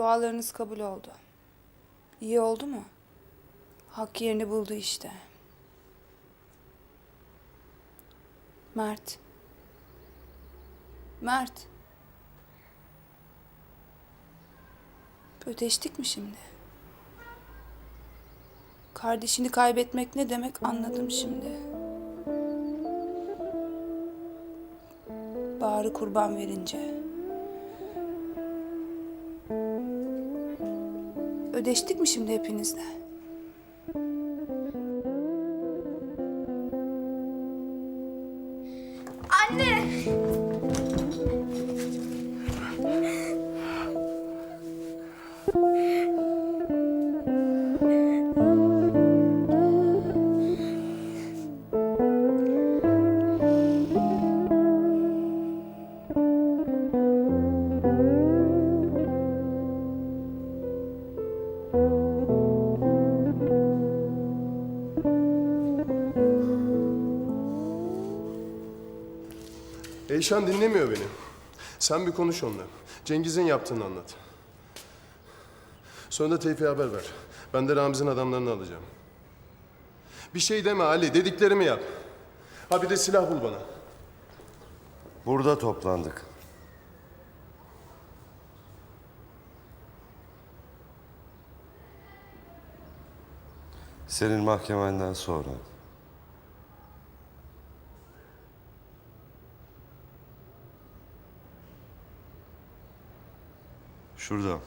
Dualarınız kabul oldu. İyi oldu mu? Hak yerini buldu işte. Mert. Mert. Ödeştik mi şimdi? Kardeşini kaybetmek ne demek anladım şimdi. Bahar'ı kurban verince. Ödeştik mi şimdi hepinizle? Eyşan dinlemiyor beni. Sen bir konuş onunla. Cengiz'in yaptığını anlat. Sonra da Tevfik'e haber ver. Ben de Ramiz'in adamlarını alacağım. Bir şey deme Ali, dediklerimi yap. Ha bir de silah bul bana. Burada toplandık. Senin mahkemenden sonra Şurada.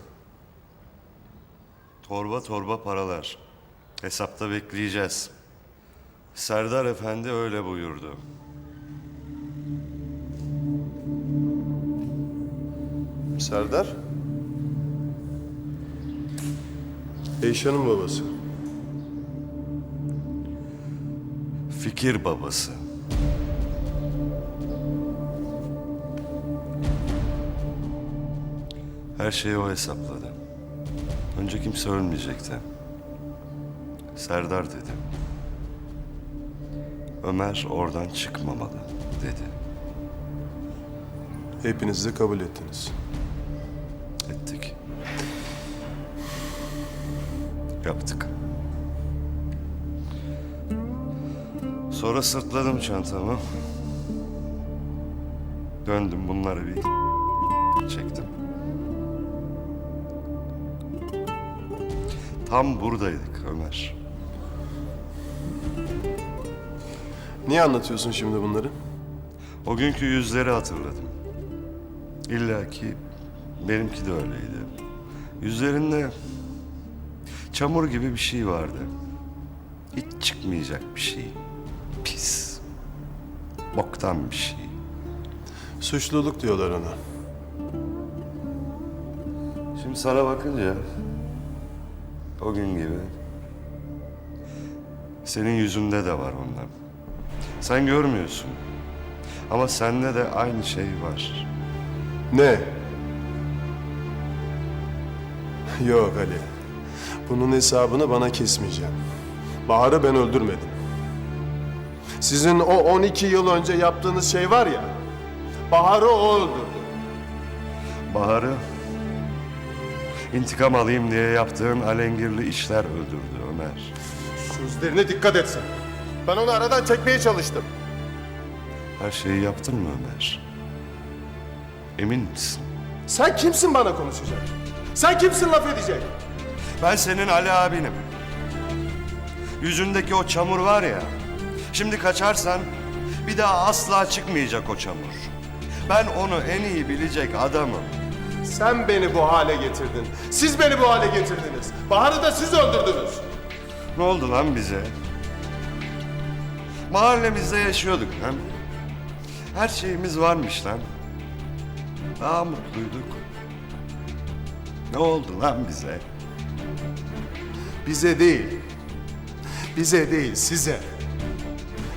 Torba torba paralar. Hesapta bekleyeceğiz. Serdar Efendi öyle buyurdu. Serdar. Eyşan'ın babası. Fikir babası. Her şeyi o hesapladı. Önce kimse ölmeyecekti. Serdar dedi. Ömer oradan çıkmamalı dedi. Hepiniz de kabul ettiniz. Ettik. Yaptık. Sonra sırtladım çantamı. Döndüm bunları bir çektim. Tam buradaydık Ömer. Niye anlatıyorsun şimdi bunları? O günkü yüzleri hatırladım. İlla ki benimki de öyleydi. Yüzlerinde çamur gibi bir şey vardı. Hiç çıkmayacak bir şey. Pis. Boktan bir şey. Suçluluk diyorlar ona. Şimdi sana bakınca o gün gibi senin yüzünde de var ondan. Sen görmüyorsun. Ama sende de aynı şey var. Ne? Yok Ali. Bunun hesabını bana kesmeyeceğim. Bahar'ı ben öldürmedim. Sizin o 12 yıl önce yaptığınız şey var ya, Bahar'ı o öldürdü. Bahar'ı intikam alayım diye yaptığın alengirli işler öldürdü Ömer. Sözlerine dikkat etsin. Ben onu aradan çekmeye çalıştım. Her şeyi yaptın mı Ömer? Emin misin? Sen kimsin bana konuşacak? Sen kimsin laf edecek? Ben senin Ali abinim. Yüzündeki o çamur var ya. Şimdi kaçarsan Bir daha asla çıkmayacak o çamur. Ben onu en iyi bilecek adamım. Sen beni bu hale getirdin. Siz beni bu hale getirdiniz. Bahar'ı da siz öldürdünüz. Ne oldu lan bize? Mahallemizde yaşıyorduk lan. Her şeyimiz varmış lan. Daha mutluyduk. Ne oldu lan bize? Bize değil. Bize değil, size.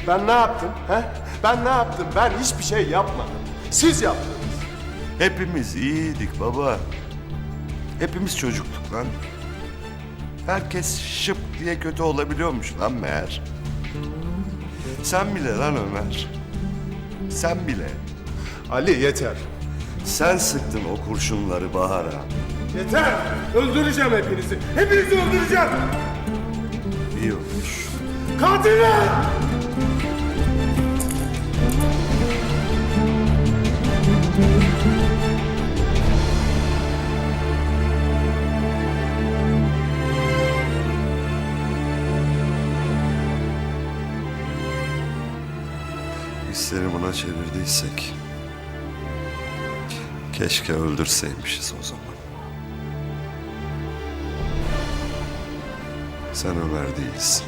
Ben ne yaptım? He? Ben ne yaptım? Ben hiçbir şey yapmadım. Siz yaptınız. Hepimiz iyiydik baba. Hepimiz çocuktuk lan. Herkes şıp diye kötü olabiliyormuş lan meğer. Sen bile lan Ömer. Sen bile. Ali yeter. Sen sıktın o kurşunları Bahar'a. Yeter! Öldüreceğim hepinizi. Hepinizi öldüreceğim. İyi olmuş. Katiller! Çevirdiysek... Keşke öldürseymişiz o zaman. Sen Ömer değilsin.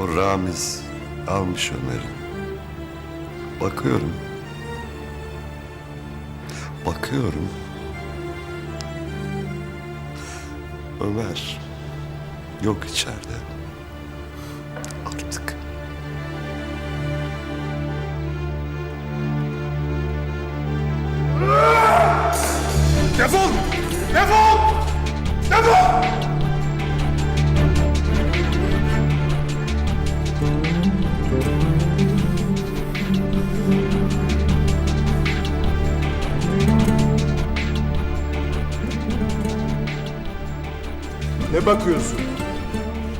O Ramiz almış Ömer'i. Bakıyorum. Bakıyorum. Ömer yok içeride. Defol! Defol! Defol! Ne bakıyorsun?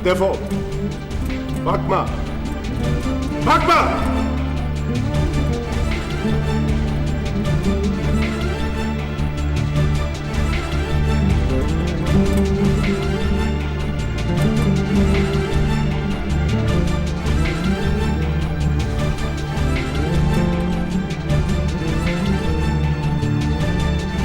Defol. Bakma. Bakma!